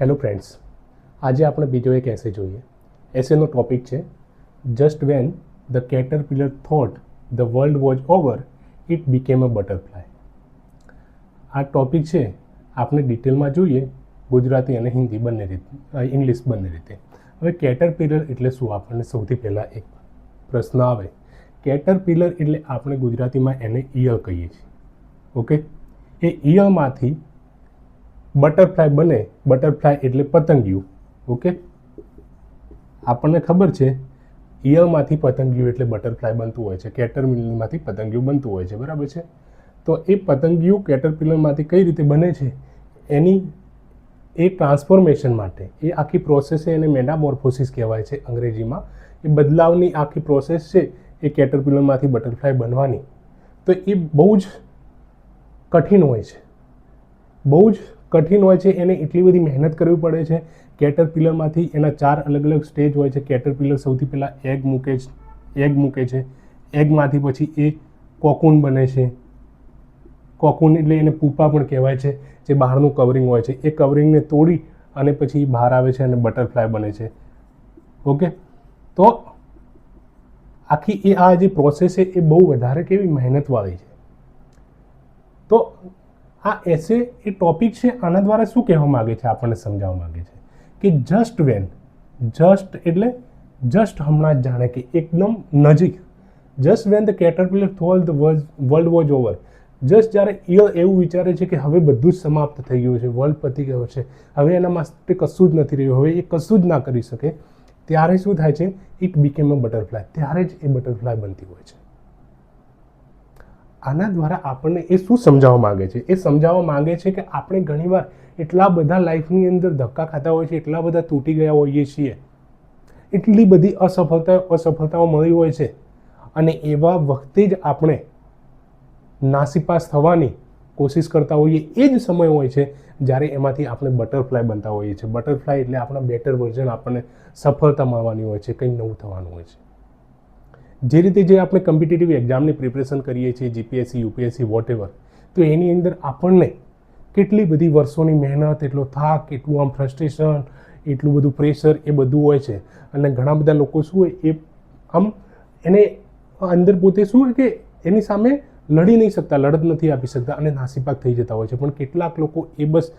Hello friends આજે આપણે બીજો એક એસે જોઈએ. એસેનો ટોપિક છે just when the caterpillar thought the world was over it became a butterfly આ ટોપિક છે, આપણે ડિટેલમાં જોઈએ, ગુજરાતી અને હિન્દી બંને રીતે ઇંગ્લિશ બંને રીતે. હવે કેટરપિલર એટલે શું? આપણને સૌથી પહેલાં એક પ્રશ્ન આવે. કેટરપિલર એટલે આપણે ગુજરાતીમાં એને ઈયળ કહીએ છીએ. ઓકે એ ઈયળમાંથી બટરફ્લાય બને, બટરફ્લાય એટલે પતંગિયું, ઓકે? આપણને ખબર છે, ઈયળમાંથી પતંગિયું એટલે બટરફ્લાય બનતું હોય છે કેટરપિલરમાંથી પતંગિયું બનતું હોય છે, બરાબર છે? તો એ પતંગિયું કેટરપિલરમાંથી કઈ રીતે બને છે? એની, એ ટ્રાન્સફોર્મેશન માટે, એ આખી પ્રોસેસ છે, એને મેડામોર્ફોસિસ કહેવાય છે અંગ્રેજીમાં. એ બદલાવની આખી પ્રોસેસ છે, એ કેટરપિલરમાંથી બટરફ્લાય બનવાની. તો એ બહુ જ કઠિન હોય છે. બહુ જ કઠિન હોય છે, એને એટલી બધી મહેનત કરવી પડે છે. કેટરપિલરમાંથી એના ચાર અલગ અલગ સ્ટેજ હોય છે. કેટરપિલર સૌથી પહેલાં એગ મૂકે છે એગ મૂકે છે. એગમાંથી પછી એ કોકૂન બને છે. કોકૂન એટલે એને પૂપા પણ કહેવાય છે, જે બહારનું કવરિંગ હોય છે. એ કવરિંગને તોડી અને પછી બહાર આવે છે અને બટરફ્લાય બને છે. ઓકે તો આખી એ આ જે પ્રોસેસ છે, એ બહુ વધારે કેવી મહેનતવાળી છે. તો આ એસે એ ટોપિક છે આના દ્વારા શું કહેવા માગે છે? આપણને સમજાવવા માગે છે કે જસ્ટ વેન જસ્ટ એટલે જસ્ટ હમણાં જ જાણે કે એકદમ નજીક. Just when the caterpillar thought the world was over just જ્યારે ઈયર એવું વિચારે છે કે હવે બધું જ સમાપ્ત થઈ ગયું છે વર્લ્ડ પતી ગયો છે. હવે એના માટે કશું જ નથી રહ્યું. હવે એ કશું જ ના કરી શકે. ત્યારે શું થાય છે? ઇટ બીકેમ અ બટરફ્લાય ત્યારે જ એ બટરફ્લાય બનતી હોય છે. આના દ્વારા આપણને એ શું સમજાવવા માગે છે? એ સમજાવવા માગે છે કે આપણે ઘણીવાર એટલા બધા લાઈફની અંદર ધક્કા ખાતા હોય છે એટલા બધા તૂટી ગયા હોઈએ છીએ, એટલી બધી અસફળતા, અસફળતાઓ મળી હોય છે અને એવા વખતે જ આપણે નાસીપાસ થવાની કોશિશ કરતા હોઈએ એ જ સમય હોય છે જ્યારે એમાંથી આપણે બટરફ્લાય બનતા હોઈએ છીએ. બટરફ્લાય એટલે આપણા બેટર વર્ઝન આપણને સફળતા મળવાની હોય છે, કંઈ નવું થવાનું હોય છે. જે રીતે જે આપણે કમ્પિટિટિવ એક્ઝામની પ્રિપરેશન કરીએ છીએ જીપીએસસી યુપીએસસી વોટ એવર તો એની અંદર આપણને કેટલી બધી વર્ષોની મહેનત, એટલો થાક, એટલું આમ ફ્રસ્ટ્રેશન એટલું બધું પ્રેશર એ બધું હોય છે. અને ઘણા બધા લોકો શું હોય, એ આમ એને અંદર પોતે શું હોય કે એની સામે લડી નહીં શકતા, લડત નથી આપી શકતા અને નાસીપાક થઈ જતા હોય છે. પણ કેટલાક લોકો એ બસ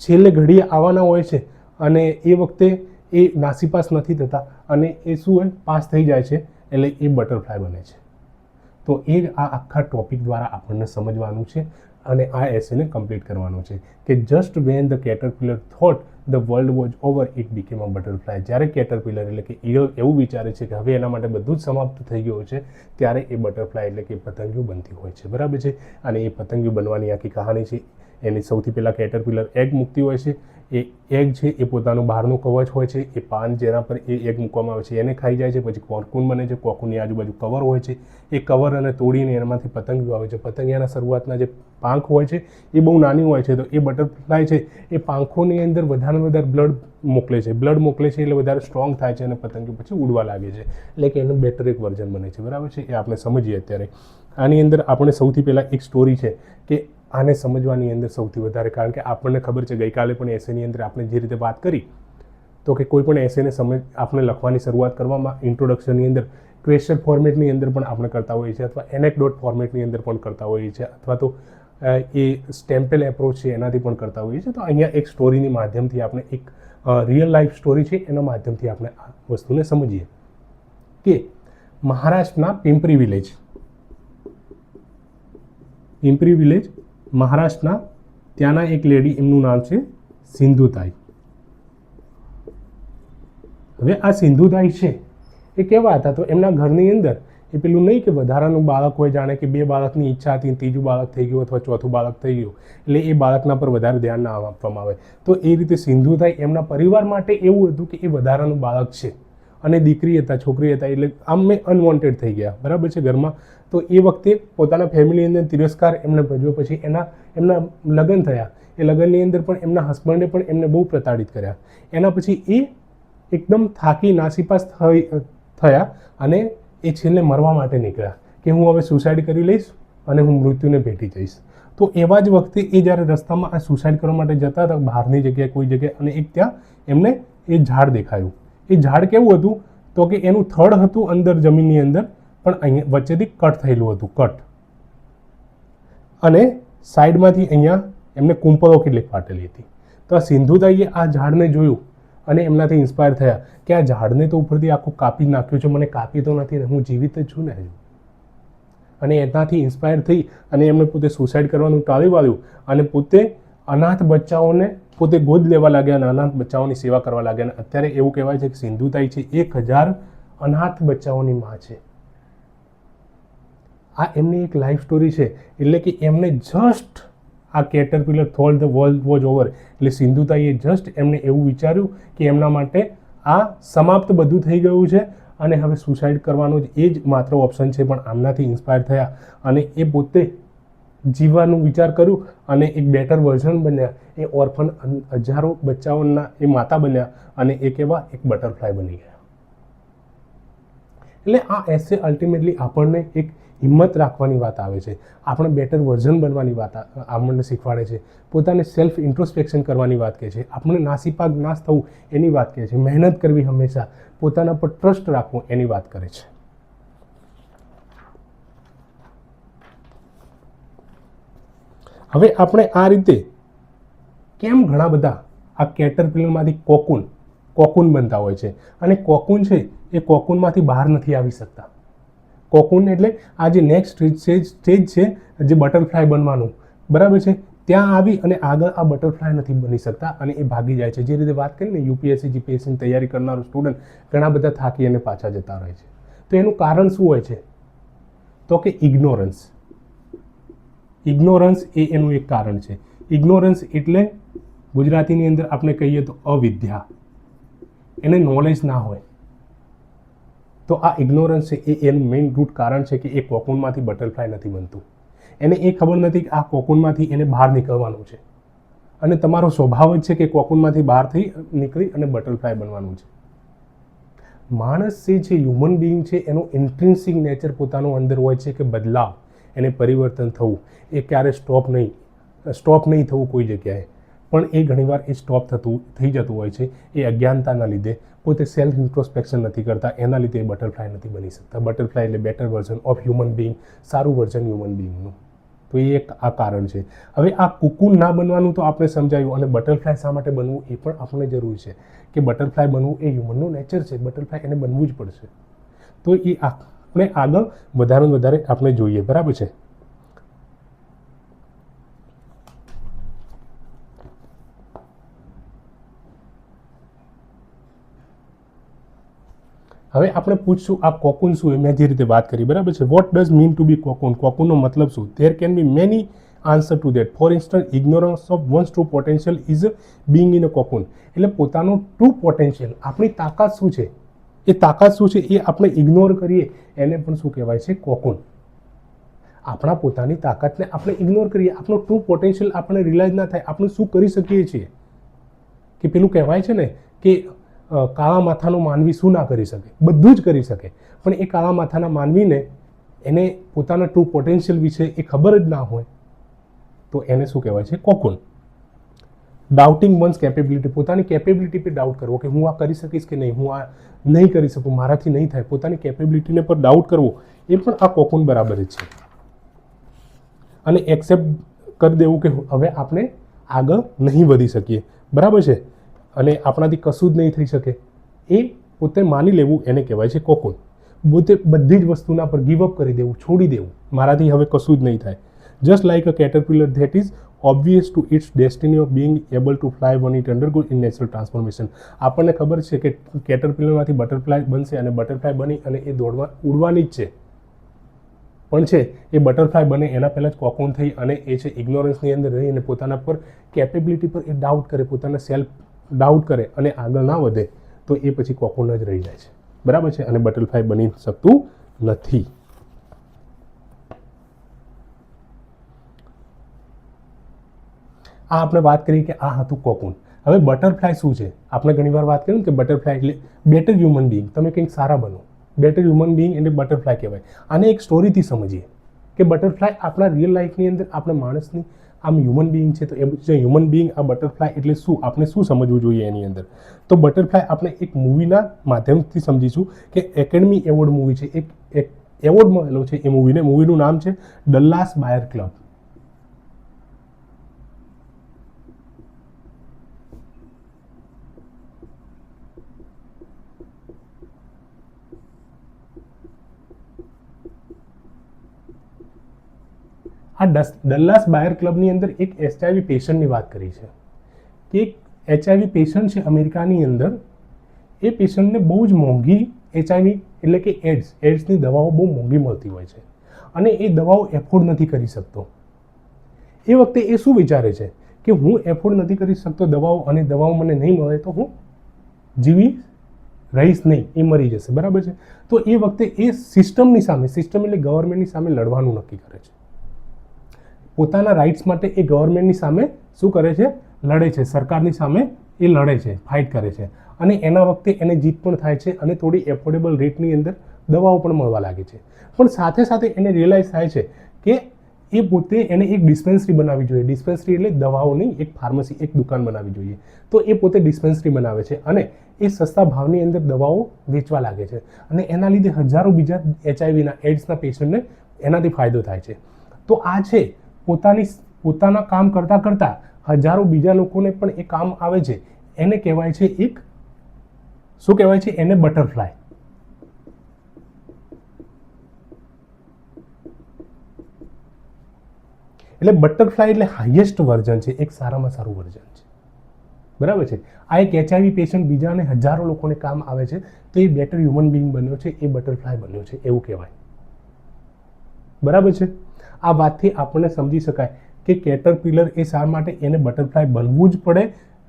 છેલ્લે ઘડીએ આવવાના હોય છે અને એ વખતે એ નાસીપાસ નથી થતા અને એ શું હોય, પાસ થઈ જાય છે. એટલે એ બટરફ્લાય બને છે. તો એ આ આખા ટોપિક દ્વારા આપણને સમજવાનું છે અને આ એસેને કમ્પ્લીટ કરવાનું છે કે just when the caterpillar thought the world was over it became a butterfly જ્યારે કેટરપિલર એટલે કે ઈયળ એવું વિચારે છે કે હવે એના માટે બધું જ સમાપ્ત થઈ ગયું છે, ત્યારે એ બટરફ્લાય એટલે કે પતંગિયું બનતી હોય છે. બરાબર છે? અને એ પતંગિયું બનવાની આખી કહાની છે. એની સૌથી પહેલાં કેટરપિલર એગ મૂકતી હોય છે. એ એગ છે, એ પોતાનું બહારનું કવચ હોય છે, એ પાન જેના પર એ એગ મૂકવામાં આવે છે, એને ખાઈ જાય છે, પછી કોકુન બને છે, કોકુનની આજુબાજુ કવર હોય છે, એ કવર અને તોડીને એમાંથી પતંગિયું આવે છે. પતંગિયાના શરૂઆતના જે પાંખ હોય છે, એ બહુ નાની હોય છે, તો એ બટરફ્લાય છે, એ પાંખોની અંદર વધારે વધારે બ્લડ મોકલે છે. બ્લડ મોકલે છે એટલે વધારે સ્ટ્રોંગ થાય છે અને પતંગિયું પછી ઉડવા લાગે છે. એટલે કે એનું બેટર એક વર્ઝન બને છે. બરાબર છે? એ આપણે સમજીએ અત્યારે. આની અંદર આપણે સૌથી પહેલાં એક સ્ટોરી છે કે આને સમજવાની અંદર સૌથી વધારે કારણ કે આપણને ખબર છે, ગઈકાલે પણ એસેની અંદર આપણે જે રીતે વાત કરી, તો કે કોઈ પણ એસેને સમજ, આપણે લખવાની શરૂઆત કરવામાં ઇન્ટ્રોડક્શનની અંદર ક્વેશ્ચન ફોર્મેટની અંદર પણ આપણે કરતા હોઈએ છીએ અથવા એનેકડોટ ફોર્મેટની અંદર પણ કરતા હોઈએ છીએ અથવા તો એ સ્ટેમ્પેલ એપ્રોચ છે એનાથી પણ કરતા હોઈએ છીએ. તો અહીંયા એક સ્ટોરીની માધ્યમથી આપણે એક રિયલ લાઈફ સ્ટોરી છે, એના માધ્યમથી આપણે આ વસ્તુને સમજીએ. કે મહારાષ્ટ્રના પિંપરી વિલેજ પિંપરી વિલેજ મહારાષ્ટ્રના ત્યાંના એક લેડી એમનું નામ છે સિંધુતાઈ. હવે આ સિંધુતાઈ છે એ કેવા હતા? તો એમના ઘરની અંદર એ પેલું નહીં કે વધારાનું બાળક હોય, જાણે કે બે બાળકની ઈચ્છા હતી ત્રીજું બાળક થઈ ગયું અથવા ચોથું બાળક થઈ ગયું, એટલે એ બાળકના પર વધારે ધ્યાન ના આપવામાં આવે. તો એ રીતે સિંધુતાઈ એમના પરિવાર માટે એવું હતું કે એ વધારાનું બાળક છે અને દીકરી હતા, છોકરી હતા, એટલે આમ મેં અનવોન્ટેડ થઈ ગયા. બરાબર છે? ઘરમાં તો એ વખતે પોતાના ફેમિલી અંદર તિરસ્કાર એમને ભજવ્યો. પછી એના, એમના લગ્ન થયા. એ લગ્નની અંદર પણ એમના હસબન્ડે પણ એમને બહુ પ્રતાડિત કર્યા. એના પછી એ એકદમ થાકી નાસીપાસ થઈ, થયા અને એ છેલ્લે મરવા માટે નીકળ્યા કે હું હવે સુસાઇડ કરી લઈશ અને હું મૃત્યુને ભેટી જઈશ. તો એવા જ વખતે એ જ્યારે રસ્તામાં આ સુસાઇડ કરવા માટે જતા હતા, બહારની જગ્યાએ, કોઈ જગ્યાએ અને એક ત્યાં એમને એ ઝાડ દેખાયું. એ ઝાડ કેવું હતું? તો કે એનું થડ હતું અંદર જમીનની અંદર પણ અહીંયા વચ્ચેથી કટ થયેલું હતું, કટ. અને સાઈડમાંથી અહીંયા એમને કુંપળો કેટલીક ફાટેલી હતી. તો આ સિંધુતાઈએ આ ઝાડને જોયું અને એમનાથી ઇન્સ્પાયર થયા કે આ ઝાડને તો ઉપરથી આખું કાપી નાખ્યું છે, મને કાપી તો નથી, હું જીવિત જ છું ને હજુ. અને એનાથી ઇન્સ્પાયર થઈ અને એમણે પોતે સુસાઇડ કરવાનું ટાળી વાળ્યું અને પોતે અનાથ બચ્ચાઓને પોતે ગોદ લેવા લાગ્યા અને અનાથ બચ્ચાઓની સેવા કરવા લાગ્યા. અને અત્યારે એવું કહેવાય છે કે સિંધુતાઈ છે, એક હજાર અનાથ બચ્ચાઓની માં છે. આ એમની એક લાઈફ સ્ટોરી છે. એટલે કે એમને જસ્ટ આ caterpillar thought the world was over એટલે સિંધુતાઈએ જસ્ટ એમને એવું વિચાર્યું કે એમના માટે આ સમાપ્ત બધું થઈ ગયું છે અને હવે સુસાઇડ કરવાનો જ એ જ માત્ર ઓપ્શન છે, પણ આમનાથી ઇન્સ્પાયર થયા. અને એ પોતે જીવવાનું વિચાર કર્યું અને એક બેટર વર્ઝન બન્યા. એ ઓર્ફન હજારો બચ્ચાઓના એ માતા બન્યા અને એક એવા એક બટરફ્લાય બની ગયા. એટલે આ એસે અલ્ટિમેટલી આપણને એક હિંમત રાખવાની વાત આવે છે. આપણે બેટર વર્ઝન બનવાની વાત આપણને શીખવાડે છે. પોતાને સેલ્ફ ઇન્ટ્રોસ્પેક્શન કરવાની વાત કહે છે. આપણે નાસીપાક નાશ થવું એની વાત કહે છે. મહેનત કરવી હંમેશા પોતાના પર ટ્રસ્ટ રાખવું એની વાત કરે છે. હવે આપણે આ રીતે કેમ ઘણા બધા આ કેટરપિલરમાંથી કોકુન કોકુન બનતા હોય છે? અને કોકુન છે એ કોકુનમાંથી બહાર નથી આવી શકતા. કોકુન એટલે આ જે નેક્સ્ટ સ્ટેજ સ્ટેજ છે, જે બટરફ્લાય બનવાનું. બરાબર છે? ત્યાં આવી અને આગળ આ બટરફ્લાય નથી બની શકતા અને એ ભાગી જાય છે. જે રીતે વાત કરીને યુપીએસસી જીપીએસસીની તૈયારી કરનાર સ્ટુડન્ટ ઘણા બધા થાકી અને પાછા જતા રહે છે. તો એનું કારણ શું હોય છે? તો કે ઇગ્નોરન્સ ઇગ્નોરન્સ એ એનું એક કારણ છે. ઇગ્નોરન્સ એટલે ગુજરાતીની અંદર આપણે કહીએ તો અવિદ્યા. એને નોલેજ ના હોય. તો આ ઇગ્નોરન્સ છે એ એનું મેઇન રૂટ કારણ છે કે એ કોકુનમાંથી બટરફ્લાય નથી બનતું. એને એ ખબર નથી કે આ કોકુનમાંથી એને બહાર નીકળવાનું છે. અને તમારો સ્વભાવ જ છે કે કોકુનમાંથી બહાર થઈ નીકળી અને બટરફ્લાય બનવાનું છે. માણસ જે છે હ્યુમન બિઈંગ છે, એનો ઇન્ટ્રિન્સિક નેચર પોતાનો અંદર હોય છે કે બદલાવ, એને પરિવર્તન થવું, એ ક્યારે સ્ટોપ નહીં સ્ટોપ નહીં થવું કોઈ જગ્યાએ. પણ એ ઘણીવાર એ સ્ટોપ થતું, થઈ જતું હોય છે, એ અજ્ઞાનતાના લીધે. પોતે સેલ્ફ ઇન્ટ્રોસ્પેક્શન નથી કરતા, એના લીધે એ બટરફ્લાય નથી બની શકતા. બટરફ્લાય એટલે better version of human being સારું વર્ઝન હ્યુમન બિંગનું તો એ એક આ કારણ છે. હવે આ કુકુન ના બનવાનું તો આપણે સમજાયું, અને બટરફ્લાય શા માટે બનવું એ પણ આપણે જરૂરી છે. કે બટરફ્લાય બનવું એ હ્યુમનનું નેચર છે બટરફ્લાય એને બનવું જ પડશે. તો એ આપણે આગળ વધારે વધારે આપણે જોઈએ, બરાબર છે? હવે આપણે પૂછશું, આ કોકુન શું એ મેં જે રીતે વાત કરી, બરાબર છે? What does mean to be cocoon? કોકુનનો મતલબ શું? There can be many answer to that for instance ignorance of one's true potential is being in a cocoon એટલે પોતાનું ટ્રુ પોટેન્શિયલ આપણી તાકાત શું છે? એ તાકાત શું છે? એ આપણે ઇગ્નોર કરીએ, એને પણ શું કહેવાય છે? કોકુન. આપણા પોતાની તાકાતને આપણે ઇગ્નોર કરીએ. આપણો ટ્રુ પોટેન્શિયલ આપણે રિલાઇઝ ના થાય. આપણે શું કરી શકીએ છીએ? કે પેલું કહેવાય છે ને, કે કાળા માથાનો માનવી શું ના કરી શકે? બધું જ કરી શકે. પણ એ કાળા માથાના માનવીને એને પોતાના ટ્રુ પોટેન્શિયલ વિશે એ ખબર જ ના હોય, તો એને શું કહેવાય છે? કોકુન ડાઉટિંગ વન્સ કેપેબિલિટી પોતાની કેપેબિલિટી પર ડાઉટ કરવો કે હું આ કરી શકીશ કે નહીં, હું આ નહીં કરી શકું, મારાથી નહીં થાય, પોતાની કેપેબિલિટીને પર ડાઉટ કરવો, એ પણ આ કોકુન બરાબર જ છે. અને એક્સેપ્ટ કરી દેવું કે હવે આપણે આગળ નહીં વધી શકીએ. બરાબર છે? અને આપણાથી કશું જ નહીં થઈ શકે. એ પોતે માની લેવું એને કહેવાય છે કોકુન પોતે બધી જ વસ્તુના પર ગીવઅપ કરી દેવું, છોડી દેવું. મારાથી હવે કશું જ નહીં થાય. Just like a caterpillar that is obvious to its destiny of being able to fly when it undergo in natural transformation આપણને ખબર છે કે કેટરપિલરમાંથી બટરફ્લાય બનશે અને બટરફ્લાય બની અને એ દોડવા, ઉડવાની જ છે. પણ છે, એ બટરફ્લાય બને એના પહેલાં જ કોકોન થઈ અને એ છે ઇગ્નોરન્સની અંદર રહી અને પોતાના પર કેપેબિલિટી પર એ ડાઉટ કરે, પોતાના સેલ્ફ ડાઉટ કરે અને આગળ ના વધે, તો એ પછી કોકુન જ રહી જાય છે. બરાબર છે? અને બટરફ્લાય બની શકતું નથી. આ આપણે વાત કરી કે આ હતું કોકુન. હવે બટરફ્લાય શું છે? આપણે ઘણીવાર વાત કરી કે બટરફ્લાય એટલે બેટર હ્યુમન બિંગ. તમે કંઈક સારા બનો. બેટર હ્યુમન બિંગ એટલે બટરફ્લાય કહેવાય. આને એક સ્ટોરીથી સમજીએ કે બટરફ્લાય આપણા રિયલ લાઈફની અંદર આપણે માણસની આમ હ્યુમન બિંગ છે તો એ જે હ્યુમન બિંગ આ બટરફ્લાય એટલે શું? આપણે શું સમજવું જોઈએ એની અંદર? તો બટરફ્લાય આપણે એક મૂવીના માધ્યમથી સમજીશું કે એકેડમી એવોર્ડ મૂવી છે. એક એક એવોર્ડ મળેલો છે એ મૂવીને મૂવીનું નામ છે ડલ્લાસ બાયર ક્લબ આ ડસ ડલ્લાસ બાયર ક્લબની અંદર એક એચઆઈવી પેશન્ટની વાત કરી છે. કે એક એચઆઈવી પેશન્ટ છે અમેરિકાની અંદર, એ પેશન્ટને બહુ જ મોંઘી એચઆઈવી, એટલે કે એડ્સ, એડ્સની દવાઓ બહુ મોંઘી મળતી હોય છે. અને એ દવાઓ એફોર્ડ નથી કરી શકતો. એ વખતે એ શું વિચારે છે? કે હું એફોર્ડ નથી કરી શકતો દવાઓ અને દવાઓ મને નહીં મળે તો હું જીવી રહીશ નહીં, એ મરી જશે. બરાબર છે? તો એ વખતે એ સિસ્ટમની સામે, સિસ્ટમ એટલે ગવર્મેન્ટની સામે લડવાનું નક્કી કરે છે. પોતાના રાઇટ્સ માટે એ ગવર્મેન્ટની સામે શું કરે છે? લડે છે. સરકારની સામે એ લડે છે ફાઇટ કરે છે. અને એના વખતે એને જીત પણ થાય છે અને થોડી એફોર્ડેબલ રેટની અંદર દવાઓ પણ મળવા લાગે છે. પણ સાથે સાથે એને રિયલાઇઝ થાય છે કે એ પોતે એને એક ડિસ્પેન્સરી બનાવવી જોઈએ. ડિસ્પેન્સરી એટલે દવાઓની એક ફાર્મસી એક દુકાન બનાવવી જોઈએ. તો એ પોતે ડિસ્પેન્સરી બનાવે છે અને એ સસ્તા ભાવની અંદર દવાઓ વેચવા લાગે છે. અને એના લીધે હજારો બીજા એચઆઈવીના એડ્સના પેશન્ટને એનાથી ફાયદો થાય છે. તો આ છે પોતાની પોતાના કામ કરતાં કરતાં હજારો બીજા લોકોને પણ એ કામ આવે છે. એને કહેવાય છે એક, શું કહેવાય છે? એને બટરફ્લાય. એટલે બટરફ્લાય એટલે હાઈએસ્ટ વર્ઝન છે, એક સારામાં સારું વર્ઝન છે. બરાબર છે? આ એક એચઆઈવી પેશન્ટ બીજાને હજારો લોકોને કામ આવે છે, તો એ બેટર હ્યુમન બિંગ બન્યો છે, એ બટરફ્લાય બન્યો છે, એવું કહેવાય. બરાબર છે? આ વાતથી આપણને સમજી શકાય કે કેટરપિલર એ શા માટે એને બટરફ્લાય બનવું જ પડે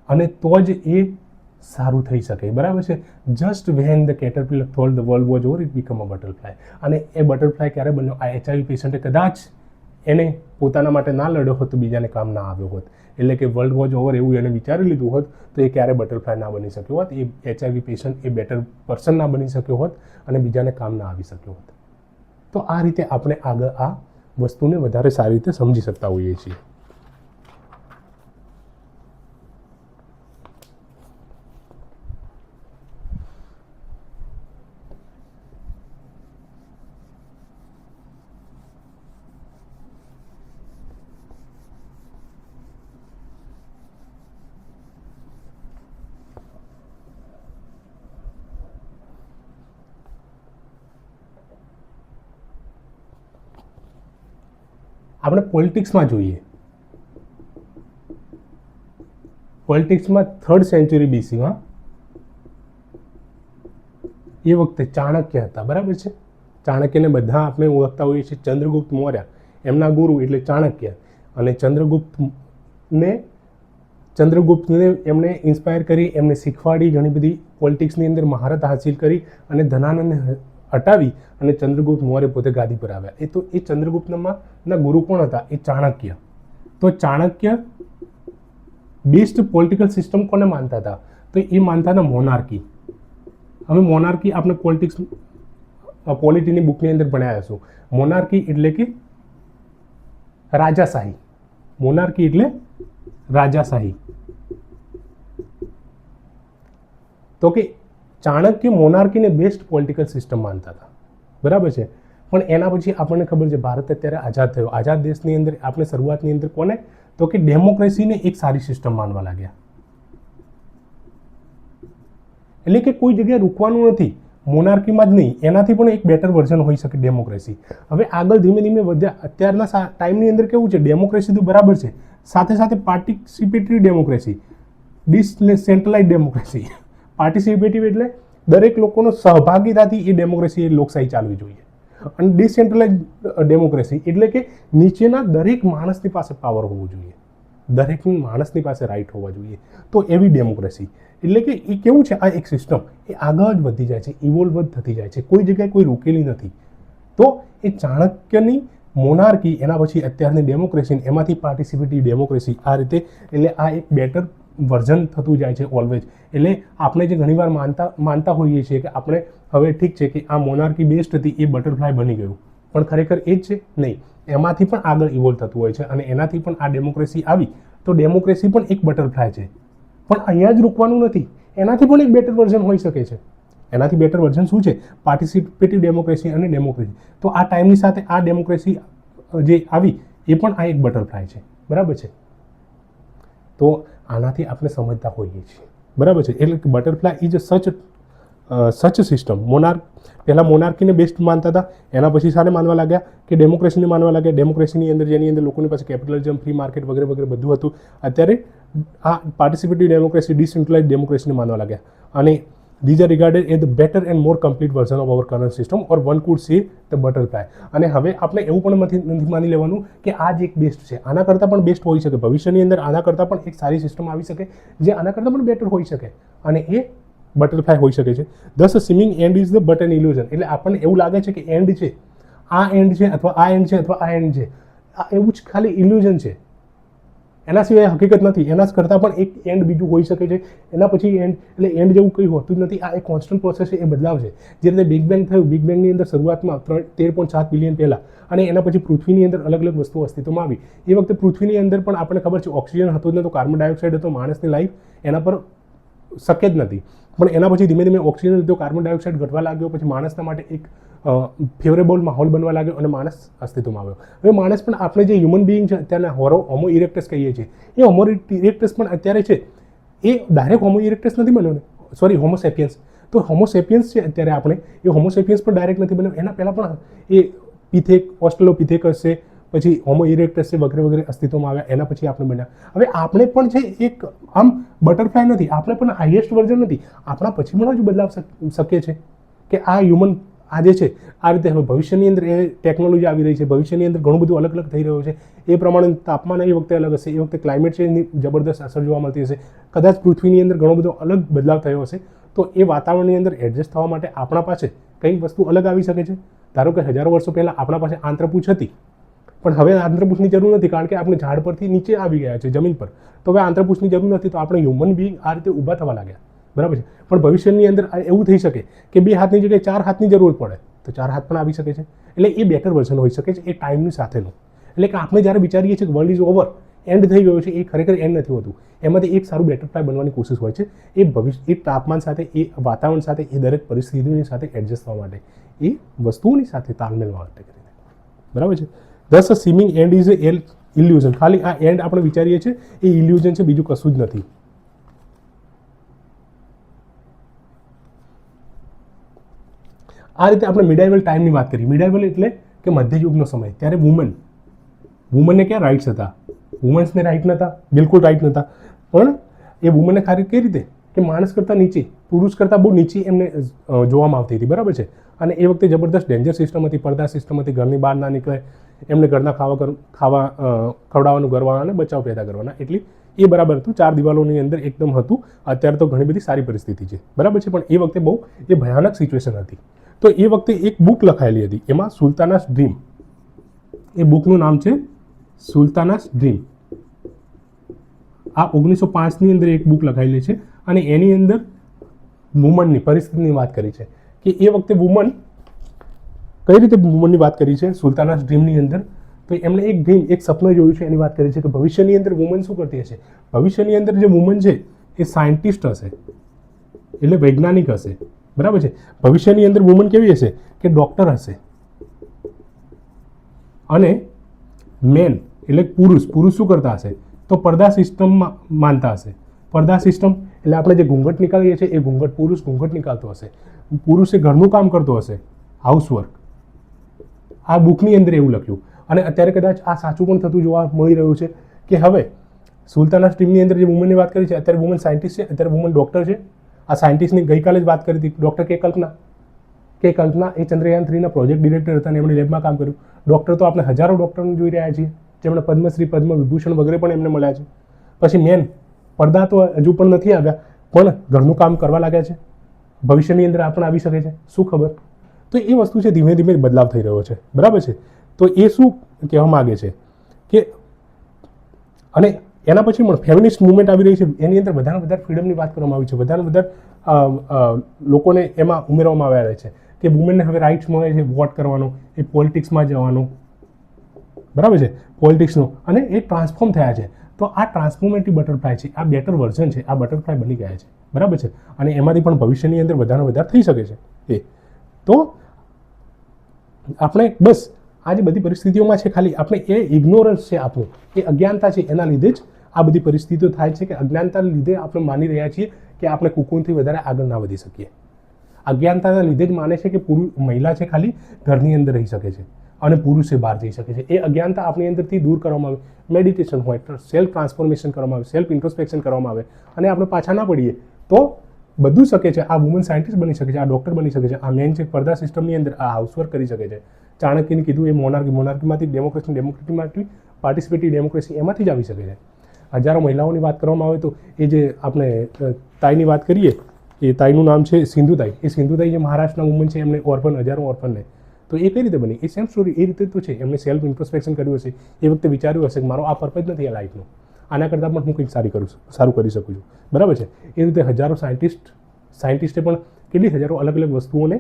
અને તો જ એ સારું થઈ શકે. બરાબર છે? Just when the caterpillar thought the world was over it became a butterfly અને એ બટરફ્લાય ક્યારે બન્યો? આ એચઆઈવી પેશન્ટે કદાચ એને પોતાના માટે ના લડ્યો હોત તો બીજાને કામ ના આવ્યો હોત. એટલે કે વર્લ્ડ વોઝ ઓવર એવું એને વિચારી લીધું હોત તો એ ક્યારે બટરફ્લાય ના બની શક્યો હોત. એ એચઆઈવી પેશન્ટ એ બેટર પર્સન ના બની શક્યો હોત અને બીજાને કામ ના આવી શક્યો હોત. તો આ રીતે આપણે આગળ આ વસ્તુને વધારે સારી રીતે સમજી શકતા હોઈએ છીએ. આપણે પોલિટિક્સમાં જોઈએ. પોલિટિક્સમાં થર્ડ સેન્ચુરી બીસીમાં એ વખતે ચાણક્ય હતા, બરાબર છે? ચાણક્યને બધા આપણે ઓળખતા હોઈએ છીએ, ચંદ્રગુપ્ત મૌર્ય. એમના ગુરુ એટલે ચાણક્ય. અને ચંદ્રગુપ્તને ચંદ્રગુપ્તને એમણે ઇન્સ્પાયર કરી, એમને શીખવાડી, ઘણી બધી પોલિટિક્સની અંદર મહારત હાસિલ કરી અને ધનાનંદને હટાવી અને ચંદ્રગુપ્ત મૌર્ય પોતે ગાદી પર આવ્યા. એ તો એ ચંદ્રગુપ્તમાં ગુરુ કોણ હતા? એ ચાણક્ય. તો ચાણક્ય બેસ્ટ પોલિટિકલ સિસ્ટમ કોને માનતા હતા? તો એ માનતા હતા મોનાર્કી હવે મોનાર્કી આપણે પોલિટિક્સ પોલિટીની બુકની અંદર ભણ્યા છું મોનાર્કી એટલે કે રાજાશાહી. મોનાર્કી એટલે રાજાશાહી. તો કે ચાણક્ય મોનાર્કીને બેસ્ટ પોલિટિકલ સિસ્ટમ માનતા હતા. બરાબર છે? પણ એના પછી આપણને ખબર છે, ભારત અત્યારે આઝાદ થયો. આઝાદ દેશની અંદર આપણે શરૂઆતની અંદર કોને? તો કે ડેમોક્રેસીને એક સારી સિસ્ટમ માનવા લાગ્યા. એટલે કે કોઈ જગ્યાએ રૂકવાનું નથી, મોનાર્કીમાં જ નહીં. એનાથી પણ એક બેટર વર્ઝન હોઈ શકે ડેમોક્રેસી. હવે આગળ ધીમે ધીમે વધ્યા. અત્યારના ટાઈમની અંદર કેવું છે? ડેમોક્રેસી તો બરાબર છે. સાથે સાથે participatory democracy decentralise democracy participative એટલે દરેક લોકોનો સહભાગીતાથી એ ડેમોક્રેસી એ લોકશાહી ચાલવી જોઈએ. અને ડિસેન્ટ્રલાઇઝ ડેમોક્રેસી એટલે કે નીચેના દરેક માણસની પાસે પાવર હોવો જોઈએ. દરેક માણસની પાસે રાઈટ હોવા જોઈએ. તો એવી ડેમોક્રેસી. એટલે કે એ કેવું છે? આ એક સિસ્ટમ. એ આગળ જ વધી જાય છે, ઇવોલ્વ થતી જાય છે. કોઈ જગ્યાએ કોઈ રોકેલી નથી. તો એ ચાણક્યની મોનાર્કી એના પછી અત્યારની ડેમોક્રેસી એમાંથી પાર્ટિસિપેટિવ ડેમોક્રેસી આ રીતે, એટલે આ એક બેટર વર્ઝન થતું જાય છે ઓલવેઝ એટલે આપણે જે ઘણીવાર માનતા માનતા હોઈએ છીએ કે આપણે હવે ઠીક છે કે આ મોનાર્કી બેસ્ટ હતી, એ બટરફ્લાય બની ગયું. પણ ખરેખર એ જ છે? નહીં. એમાંથી પણ આગળ ઇવોલ્વ થતું હોય છે અને એનાથી પણ આ ડેમોક્રેસી આવી. તો ડેમોક્રેસી પણ એક બટરફ્લાય છે. પણ અહીંયા જ રૂકવાનું નથી. એનાથી પણ એક બેટર વર્ઝન હોઈ શકે છે. એનાથી બેટર વર્ઝન શું છે? પાર્ટિસિપેટિવ ડેમોક્રેસી અને ડેમોક્રેસી તો આ ટાઈમની સાથે આ ડેમોક્રેસી જે આવી, એ પણ આ એક બટરફ્લાય છે. બરાબર છે? તો આનાથી આપણે સમજતા હોઈએ છીએ. બરાબર છે? એટલે કે બટરફ્લાય ઇઝ સચ સચ સિસ્ટમ, મોનાર્ક પહેલાં મોનાર્કીને બેસ્ટ માનતા હતા, એના પછી શાને માનવા લાગ્યા કે ડેમોક્રેસીને માનવા લાગ્યા. ડેમોક્રેસીની અંદર, જેની અંદર લોકોની પાસે કેપિટલિઝમ ફ્રી માર્કેટ વગેરે વગેરે બધું હતું, અત્યારે આ પાર્ટિસિપેટિવ ડેમોક્રેસી ડિસેન્ટ્રલાઇઝ ડેમોક્રેસીને માનવા લાગ્યા. અને these are regarded as the better and more complete version of our current system or one could say the butterfly. અને હવે આપણે એવું પણ નથી માની લેવાનું કે આ જ એક બેસ્ટ છે. આના કરતાં પણ બેસ્ટ હોઈ શકે. ભવિષ્યની અંદર આના કરતાં પણ એક સારી સિસ્ટમ આવી શકે, જે આના કરતાં પણ બેટર હોઈ શકે. અને એ બટરફ્લાય હોઈ શકે છે. This swimming end is the but an illusion એટલે આપણને એવું લાગે છે કે એન્ડ છે. આ એન્ડ છે અથવા આ એન્ડ છે અથવા આ એન્ડ છે. આ એવું જ ખાલી ઇલ્યુઝન છે. એના સિવાય હકીકત નથી. એના કરતાં પણ એક એન્ડ બીજું હોઈ શકે છે. એના પછી એન્ડ એટલે એન્ડ જેવું કંઈ હોતું જ નથી. આ એક કોન્સ્ટન્ટ પ્રોસેસ છે, એ બદલાવ છે. જે રીતે બિગ બેંગ થયું બિગ બેંગની અંદર શરૂઆતમાં ત્રણ, તેર પોઈન્ટ સાત બિલિયન પહેલાં અને એના પછી પૃથ્વીની અંદર અલગ અલગ વસ્તુઓ અસ્તિત્વમાં આવી. એ વખતે પૃથ્વીની અંદર પણ આપણને ખબર છે, ઓક્સિજન હતો જ તો કાર્બન ડાયોક્સાઇડ હતો, માણસની લાઈફ એના પર શક્ય જ નથી. પણ એના પછી ધીમે ધીમે ઓક્સિજન લીધો કાર્બન ડાયોક્સાઇડ ઘટવા લાગ્યો, પછી માણસના માટે એક ફેવરેબલ માહોલ બનવા લાગ્યો અને માણસ અસ્તિત્વમાં આવ્યો. હવે માણસ પણ આપણે જે હ્યુમન બિઈંગ છે, અત્યારના હોરો હોમો ઇરેક્ટસ કહીએ છીએ. એ હોમો ઇરેક્ટસ પણ અત્યારે છે, એ ડાયરેક્ટ હોમો ઇરેક્ટસ નથી બન્યો ને. સોરી હોમોસેપિયન્સ તો હોમોસેપિયન્સ છે અત્યારે આપણે. એ હોમોસેપિયન્સ પણ ડાયરેક્ટ નથી બન્યો. એના પહેલાં પણ એ પિથેક ઓસ્ટ્રેલો પિથેક હશે પછી હોમો ઇરેક્ટસ છે, વગેરે વગેરે અસ્તિત્વમાં આવ્યા. એના પછી આપણે બન્યા. હવે આપણે પણ છે એક આમ બટરફ્લાય નથી. આપણે પણ હાઈએસ્ટ વર્ઝન નથી. આપણા પછી પણ હજુ બદલાવ શક- છે કે આ હ્યુમન આ જે છે, આ રીતે હવે ભવિષ્યની અંદર એ ટેકનોલોજી આવી રહી છે, ભવિષ્યની અંદર ઘણું બધું અલગ અલગ થઈ રહ્યું છે. એ પ્રમાણે તાપમાન એ વખતે અલગ હશે, એ વખતે ક્લાઇમેટ ચેન્જની જબરદસ્ત અસર જોવા મળતી હશે. કદાચ પૃથ્વીની અંદર ઘણો બધો અલગ બદલાવ થયો હશે. તો એ વાતાવરણની અંદર એડજસ્ટ થવા માટે આપણા પાસે કંઈક વસ્તુ અલગ આવી શકે છે? ધારો કે હજારો વર્ષો પહેલાં આપણા પાસે આંતરપૂછ હતી. પણ હવે આંતરપૂછની જરૂર નથી, કારણ કે આપણે ઝાડ પરથી નીચે આવી ગયા છે, જમીન પર. તો હવે આંતરપૂછની જરૂર નથી, તો આપણે હ્યુમન બિંગ આ રીતે ઊભા થવા લાગ્યા. બરાબર છે? પણ ભવિષ્યની અંદર એવું થઈ શકે કે બે હાથની જગ્યાએ ચાર હાથની જરૂર પડે, તો ચાર હાથ પણ આવી શકે છે. એટલે એ બેટર વર્ઝન હોઈ શકે છે, એ ટાઈમની સાથેનું. એટલે કે આપણે જ્યારે વિચારીએ છીએ કે વર્લ્ડ ઇઝ ઓવર એન્ડ થઈ ગયો છે, એ ખરેખર એન્ડ નથી હોતું. એમાંથી એક સારું બેટરફ્લાય બનવાની કોશિશ હોય છે, એ ભવિષ્ય, એ તાપમાન સાથે, એ વાતાવરણ સાથે, એ દરેક પરિસ્થિતિની સાથે એડજસ્ટ થવા માટે, એ વસ્તુઓની સાથે તાલમેલ માટે કરીને. બરાબર છે? This swimming end is all illusion ખાલી આ એન્ડ આપણે વિચારીએ છીએ, એ ઇલ્યુઝન છે, બીજું કશું જ નથી. આ રીતે આપણે મિડાઇવલ ટાઈમની વાત કરી. મિડાઇવલ એટલે કે મધ્યયુગનો સમય. ત્યારે વુમન વુમનને ક્યાં રાઇટ્સ હતા? વુમન્સને રાઇટ નહોતા બિલકુલ રાઇટ નહોતા પણ એ વુમનને ખાલી કઈ રીતે? કે માણસ કરતાં નીચે, પુરુષ કરતાં બહુ નીચે એમને જોવામાં આવતી હતી. બરાબર છે? અને એ વખતે જબરદસ્ત ડેન્જર સિસ્ટમ હતી, પડદા સિસ્ટમ હતી. ઘરની બહાર ના નીકળે. એમને ઘરના ખાવા ખાવા ખવડાવવાનું કરવાના અને બચાવ પેદા કરવાના. એટલી એ બરાબર હતું. ચાર દિવાલોની અંદર એકદમ હતું. અત્યારે તો ઘણી બધી સારી પરિસ્થિતિ છે. બરાબર છે? પણ એ વખતે બહુ એ ભયાનક સિચ્યુએશન હતી. તો એ વખતે એક બુક લખાયેલી હતી. એમાં સુલતાનાસ ડ્રીમ એ બુકનું નામ છે સુલતાનાસ ડ્રીમ આ ઓગણીસો પાંચની અંદર એક બુક લખાયેલી છે અને એની અંદર વુમનની પરિસ્થિતિની વાત કરી છે કે એ વખતે વુમન કઈ રીતે વુમનની વાત કરી છે? સુલતાનાસ ડ્રીમની અંદર. તો એમણે એક ડ્રીમ એક સપનું જોયું છે, એની વાત કરી છે કે ભવિષ્યની અંદર વુમન શું કરતી હશે? ભવિષ્યની અંદર જે વુમન છે એ સાયન્ટિસ્ટ હશે. એટલે વૈજ્ઞાનિક હશે. બરાબર છે? ભવિષ્યની અંદર વુમન કેવી હશે? કે ડૉક્ટર હશે. અને મેન એટલે પુરુષ પુરુષ શું કરતા હશે? તો પડદા સિસ્ટમમાં માનતા હશે. પડદા સિસ્ટમ એટલે આપણે જે ઘૂંઘટ નીકાળીએ છીએ, એ ઘૂંઘટ પુરુષ ઘૂંઘટ નીકાળતો હશે. પુરુષે ઘરનું કામ કરતો હશે. હાઉસવર્ક આ બુકની અંદર એવું લખ્યું. અને અત્યારે કદાચ આ સાચું પણ થતું જોવા મળી રહ્યું છે કે હવે સુલતાના સ્ટ્રીમની અંદર જે વુમનની વાત કરી છે, અત્યારે વુમન સાયન્ટિસ્ટ છે, અત્યારે વુમન ડૉક્ટર છે. આ સાયન્ટિસ્ટની ગઈકાલે જ વાત કરી હતી ડૉક્ટર કે કલ્પના? કે કલ્પના એ ચંદ્રયાન થ્રીના પ્રોજેક્ટ ડિરેક્ટર હતા અને એમણે લેબમાં કામ કર્યું. ડૉક્ટર તો આપણે હજારો ડૉક્ટરને જોઈ રહ્યા છીએ. જેમણે પદ્મશ્રી, પદ્મ, વિભૂષણ વગેરે પણ એમને મળ્યા છે. પછી મેન પડદા તો હજુ પણ નથી આવ્યા, પણ ઘરનું કામ કરવા લાગ્યા છે. ભવિષ્યની અંદર આ પણ આવી શકે છે. શું ખબર? તો એ વસ્તુ છે, ધીમે ધીમે બદલાવ થઈ રહ્યો છે. બરાબર છે? તો એ શું કહેવા માગે છે? કે અને એના પછી પણ ફેમિનિસ્ટ મુવમેન્ટ આવી રહી છે. એની અંદર વધારે વધારે ફ્રીડમની વાત કરવામાં આવી છે. વધારે વધારે લોકોને એમાં ઉમેરવામાં આવ્યા છે કે વુમેનને હવે રાઇટ્સ મળે છે વોટ કરવાનો, એ પોલિટિક્સમાં જવાનું. બરાબર છે? પોલિટિક્સનું અને એ ટ્રાન્સફોર્મ થયા છે. તો આ ટ્રાન્સફોર્મેટિવ બટરફ્લાય છે, આ બેટર વર્ઝન છે, આ બટરફ્લાય બની ગયા છે. બરાબર છે? અને એમાંથી પણ ભવિષ્યની અંદર વધારે વધારે થઈ શકે છે. એ. તો આપણે બસ આ જે બધી પરિસ્થિતિઓમાં છે ખાલી આપણે એ ઇગ્નોરન્સ છે આપણું. એ અજ્ઞાનતા છે, એના લીધે જ આ બધી પરિસ્થિતિઓ થાય છે કે અજ્ઞાનતાને લીધે આપણે માની રહ્યા છીએ કે આપણે કુકુનથી વધારે આગળ ના વધી શકીએ. અજ્ઞાનતાના લીધે જ માને છે કે પુરુષ મહિલા છે ખાલી ઘરની અંદર રહી શકે છે અને પુરુષે બહાર જઈ શકે છે. એ અજ્ઞાનતા આપણી અંદરથી દૂર કરવામાં આવે. મેડિટેશન હોય સેલ્ફ ટ્રાન્સફોર્મેશન કરવામાં આવે સેલ્ફ ઇન્ટ્રોસ્પેક્શન કરવામાં આવે અને આપણે પાછા ના પડીએ તો બધું શકે છે. આ વુમન સાયન્ટિસ્ટ બની શકે છે, આ ડૉક્ટર બની શકે છે, આ મેન છે, પડદા સિસ્ટમની અંદર આ હાઉસવર્ક કરી શકે છે. ચાણક્યને કીધું એ મોનાર્કી મોનાર્કીમાંથી ડેમોક્રેસી ડેમોક્રેટીમાંથી પાર્ટિસિપેટિવ ડેમોક્રેસી એમાંથી જ આવી શકે છે. હજારો મહિલાઓની વાત કરવામાં આવે તો એ જે આપણે તાઈની વાત કરીએ, એ તાઈનું નામ છે સિંધુતાઈ. એ સિંધુતાઈ જે મહારાષ્ટ્રના વુમન છે, એમને ઓર્ફન હજારો ઓર્ફનને તો એ કઈ રીતે બની? એ સેમ સ્ટોરી એ રીતે તો છે. એમને સેલ્ફ ઇન્ટ્રોસ્પેક્શન કર્યું હશે. એ વખતે વિચાર્યું હશે કે મારો આ પર્પઝ નથી આ લાઈફનો આના કરતાં પણ હું કંઈક સારી કરું સારું કરી શકું છું. બરાબર છે? એ રીતે હજારો સાયન્ટિસ્ટ સાયન્ટિસ્ટે પણ કેટલી હજારો અલગ અલગ વસ્તુઓને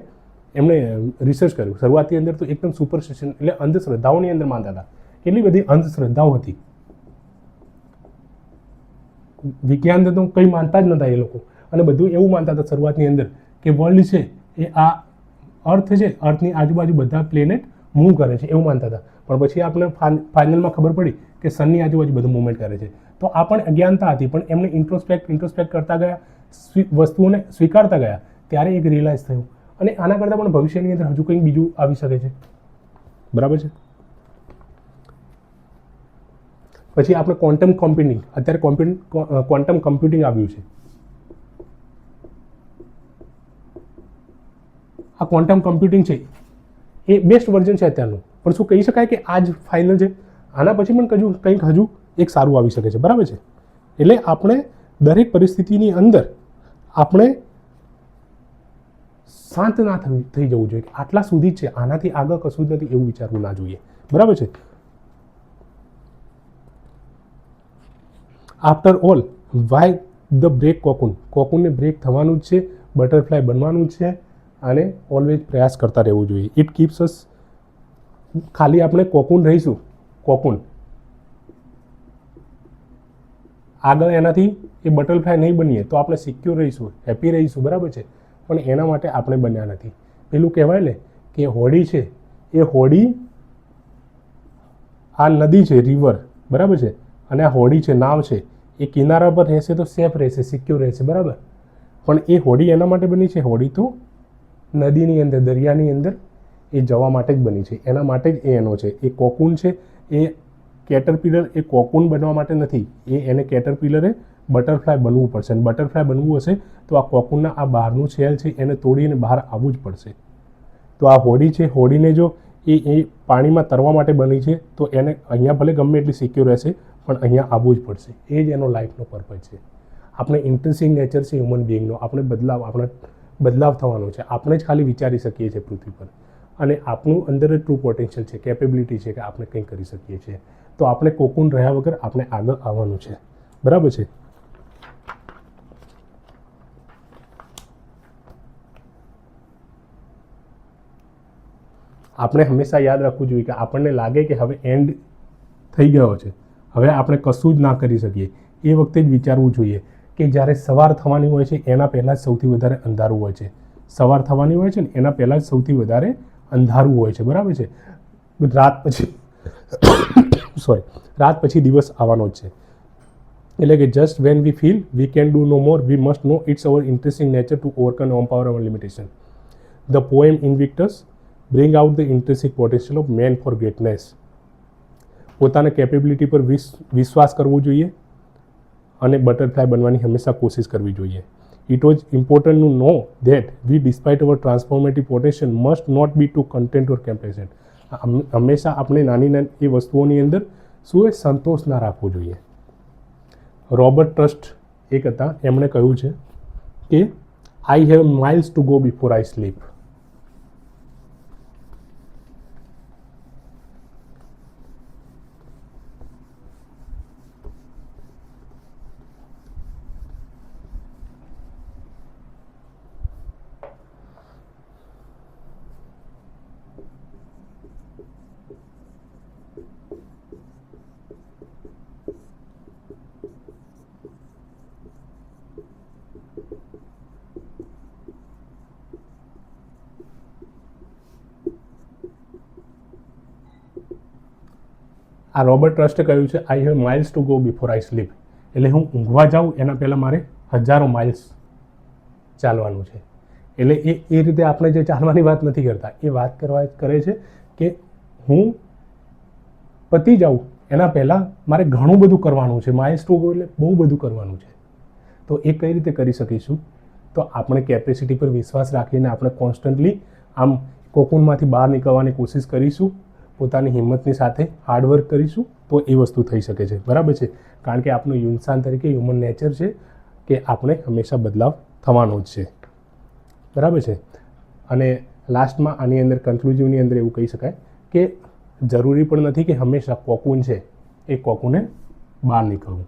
એમણે રિસર્ચ કર્યું. શરૂઆતની અંદર તો એકદમ સુપરસ્ટિશન એટલે અંધશ્રદ્ધાઓની અંદર માનતા હતા. કેટલી બધી અંધશ્રદ્ધાઓ હતી. વિજ્ઞાનને તો કંઈ માનતા જ નતા એ લોકો. અને બધું એવું માનતા હતા શરૂઆતની અંદર કે વર્લ્ડ છે એ આ અર્થ છે અર્થની આજુબાજુ બધા પ્લેનેટ મૂવ કરે છે, એવું માનતા હતા. પણ પછી આપણે ફાઇનલમાં ખબર પડી કે સનની આજુબાજુ બધું મૂવમેન્ટ કરે છે. તો આ પણ અજ્ઞાનતા હતી, પણ એમને ઇન્ટ્રોસ્પેક્ટ ઇન્ટ્રોસ્પેક્ટ કરતા ગયા વસ્તુઓને સ્વીકારતા ગયા, ત્યારે એક રિયલાઇઝ થયું. અને આના કરતાં પણ ભવિષ્યની અંદર હજુ કંઈક બીજું આવી શકે છે. બરાબર છે? પછી આપણે ક્વોન્ટમ કોમ્પ્યુટિંગ અત્યારે કોમ્પ્યુટિંગ ક્વોન્ટમ કમ્પ્યુટિંગ આવ્યું છે. આ ક્વોન્ટમ કમ્પ્યુટિંગ છે, એ બેસ્ટ વર્ઝન છે અત્યારનું. પણ શું કહી શકાય કે આ જ ફાઇનલ છે? આના પછી પણ કજુ, કંઈક હજુ એક સારું આવી શકે છે. બરાબર છે? એટલે આપણે દરેક પરિસ્થિતિની અંદર આપણે શાંત ના થઈ જવું જોઈએ. આટલા સુધી જ છે. આનાથી આગળ કશું જ નથી એવું વિચારવું ના જોઈએ. બરાબર છે? After all why the break cocoon કોકુનને break થવાનું જ છે બટરફ્લાય બનવાનું છે, અને ઓલવેઝ પ્રયાસ કરતા રહેવું જોઈએ. ઇટ કીપ્સ અસ ખાલી આપણે કોકુન રહીશું કોકુન આગળ એનાથી એ બટરફ્લાય નહીં બનીએ, તો આપણે સિક્યોર રહીશું હેપી રહીશું, બરાબર છે? પણ એના માટે આપણે બન્યા નથી. પેલું કહેવાય ને કે હોડી છે, એ હોડી આ નદી છે રિવર બરાબર છે? અને આ હોડી છે નાવ છે, એ કિનારા પર રહેશે તો સેફ રહેશે સિક્યોર રહેશે, બરાબર? પણ એ હોડી એના માટે બની છે? હોડી તો નદીની અંદર, દરિયાની અંદર એ જવા માટે જ બની છે. એના માટે જ એ એનો છે. એ કોકુન છે. એ કેટરપિલર એ કોકુન બનવા માટે નથી. એ એને કેટરપિલરે બટરફ્લાય બનવું પડશે. અને બટરફ્લાય બનવું હશે તો આ કોકુનના આ બહારનું શેલ છે, એને તોડીને બહાર આવવું જ પડશે. તો આ હોડી છે. હોડીને જો એ એ પાણીમાં તરવા માટે બની છે, તો એને અહીંયા ભલે ગમે એટલી સિક્યોર રહેશે પણ અહીંયા આવવું જ પડશે. એ જ એનો લાઈફનો પર્પઝ છે. આપણે ઇન્ટરેસ્ટિંગ નેચર છે હ્યુમન બિંગનો આપણે બદલાવ આપણે બદલાવ થવાનો છે. આપણે જ ખાલી વિચારી શકીએ છીએ પૃથ્વી પર. અને આપણું અંદર જ ટ્રુ પોટેન્શિયલ છે કેપેબિલિટી છે કે આપણે કંઈ કરી શકીએ છીએ. તો આપણે કોકુન રહ્યા વગર આપણે આગળ આવવાનું છે. બરાબર છે? આપણે હંમેશા યાદ રાખવું જોઈએ કે આપણને લાગે કે હવે એન્ડ થઈ ગયો છે. હવે આપણે કશું જ ના કરી શકીએ. એ વખતે જ વિચારવું જોઈએ કે જ્યારે સવાર થવાની હોય છે, એના પહેલાં જ સૌથી વધારે અંધારું હોય છે. સવાર થવાની હોય છે ને, એના પહેલાં જ સૌથી વધારે અંધારું હોય છે, બરાબર છે? રાત પછી સોરી રાત પછી દિવસ આવવાનો જ છે. એટલે કે just when we feel we can do no more we must know it's our interesting nature to overcome empower our limitation the poem Invictus bring out the interesting potential of man for greatness પોતાના capability પર વિસ, વિશ્વાસ કરવો જોઈએ અને butterfly બનવાની હંમેશા કોશિશ કરવી જોઈએ. It was important to know that we despite our transformative potential must not be too content or compassion હંમેશા આપણે નાની નાની એ વસ્તુઓની અંદર શું એ સંતોષ ના રાખવો જોઈએ. રોબર્ટ ટ્રસ્ટ એક હતા, એમણે કહ્યું છે કે I have miles to go before I sleep આ રોબર્ટ ટ્રસ્ટે કહ્યું છે I have miles to go before I sleep એટલે હું ઊંઘવા જાઉં, એના પહેલાં મારે હજારો માઇલ્સ ચાલવાનું છે. એટલે એ એ રીતે આપણે જે ચાલવાની વાત નથી કરતા, એ વાત કરવા કરે છે કે હું પતી જાઉં, એના પહેલાં મારે ઘણું બધું કરવાનું છે. માઇલ્સ ટુ ગો એટલે બહુ બધું કરવાનું છે. તો એ કઈ રીતે કરી શકીશું? તો આપણે કેપેસિટી પર વિશ્વાસ રાખીને આપણે કોન્સ્ટન્ટલી આમ કોકુનમાંથી બહાર નીકળવાની કોશિશ કરીશું. પોતાની હિંમતની સાથે હાર્ડવર્ક કરીશું તો એ વસ્તુ થઈ શકે છે. બરાબર છે? કારણ કે આપણું ઇન્સાન તરીકે હ્યુમન નેચર છે કે આપણે હંમેશા બદલાવ થવાનો જ છે. બરાબર છે? અને લાસ્ટમાં આની અંદર કન્ક્લુઝિવની અંદર એવું કહી શકાય કે જરૂરી પણ નથી કે હંમેશા કોકુન છે એ કોકુને બહાર નીકળવું.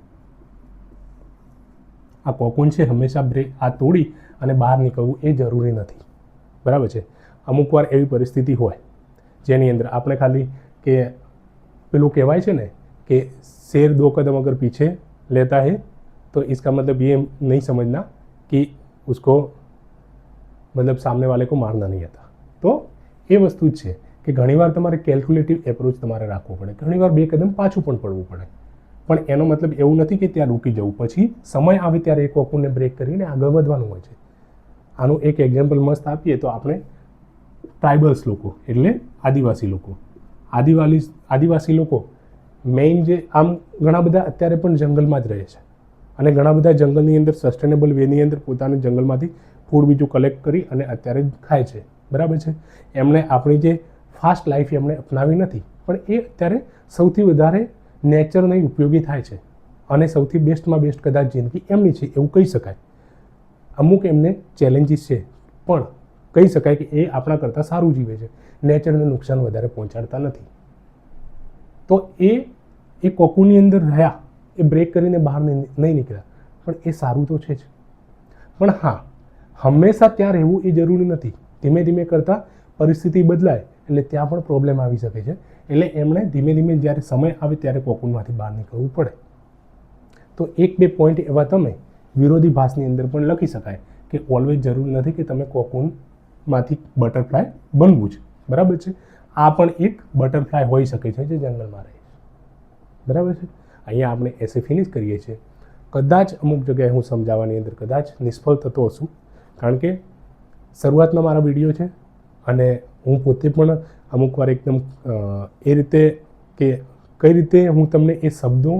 આ કોકુન છે હંમેશા બ્રેક આ તોડી અને બહાર નીકળવું એ જરૂરી નથી. બરાબર છે? અમુક વાર એવી પરિસ્થિતિ હોય જેની અંદર આપણે ખાલી કે પેલું કહેવાય છે ને કે શેર દો કદમ અગર પીછે લેતા है तो इसका मतलब ये નહીં સમજના કે ઉસકો મતલબ સામને વાલે કો મારના નહીં હતા. તો એ વસ્તુ જ છે કે ઘણીવાર તમારે કેલ્ક્યુલેટિવ એપ્રોચ તમારે રાખવો પડે. ઘણીવાર બે કદમ પાછું પણ પડવું પડે. પણ એનો મતલબ એવું નથી કે ત્યાં રૂકી જવું. પછી સમય આવે ત્યારે એક વકુને બ્રેક કરીને આગળ વધવાનું હોય છે. આનું એક એક્ઝામ્પલ મસ્ત આપીએ તો આપણે ટ્રાઇબલ્સ લોકો, એટલે આદિવાસી લોકો. આદિવાસી આદિવાસી લોકો મેઇન જે, આમ ઘણા બધા અત્યારે પણ જંગલમાં જ રહે છે. અને ઘણા બધા જંગલની અંદર સસ્ટેનેબલ વેની અંદર પોતાને જંગલમાંથી ફૂડ બીજું કલેક્ટ કરી અને અત્યારે ખાય છે. બરાબર છે? એમણે આપણી જે ફાસ્ટ લાઈફ એમણે અપનાવી નથી, પણ એ અત્યારે સૌથી વધારે નેચરને ઉપયોગી થાય છે. અને સૌથી બેસ્ટમાં બેસ્ટ કદાચ જિંદગી એમની છે, એવું કહી શકાય. અમુક એમને ચેલેન્જીસ છે, પણ કહી શકાય કે એ આપણા કરતાં સારું જીવે છે. નેચરને નુકસાન વધારે પહોંચાડતા નથી. તો એ એ કોકુની અંદર રહ્યા, એ બ્રેક કરીને બહાર નહીં નીકળ્યા, પણ એ સારું તો છે જ. પણ હા, હંમેશા ત્યાં રહેવું એ જરૂરી નથી. ધીમે ધીમે કરતાં પરિસ્થિતિ બદલાય, એટલે ત્યાં પણ પ્રોબ્લેમ આવી શકે છે. એટલે એમણે ધીમે ધીમે જ્યારે સમય આવે ત્યારે કોકુનમાંથી બહાર નીકળવું પડે. તો એક બે પોઈન્ટ એવા તમે વિરોધી ભાસની અંદર પણ લખી શકાય કે ઓલવેઝ જરૂરી નથી કે તમે કોકુનમાંથી બટરફ્લાય બનવું જ બરાબર છે? આ પણ એક બટરફ્લાય હોઈ શકે છે જે જંગલમાં રહે છે. બરાબર છે? અહીંયા આપણે એસે ફિનિશ કરીએ છીએ. કદાચ અમુક જગ્યાએ હું સમજાવવાની અંદર કદાચ નિષ્ફળ થતો હશું, કારણ કે શરૂઆતનો મારા વીડિયો છે અને હું પોતે પણ અમુક વાર એકદમ એ રીતે કે કઈ રીતે હું તમને એ શબ્દો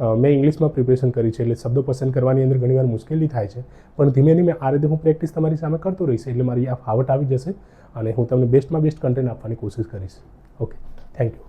મેં ઇંગ્લિશમાં પ્રિપેરેશન કરી છે, એટલે શબ્દો પસંદ કરવાની અંદર ઘણીવાર મુશ્કેલી થાય છે. પણ ધીમે ધીમે આ રીતે હું પ્રેક્ટિસ તમારી સામે કરતો રહીશ, એટલે મારી આ ફાવટ આવી જશે અને હું તમને બેસ્ટમાં બેસ્ટ કન્ટેન્ટ આપવાની કોશિશ કરીશ. Okay thank you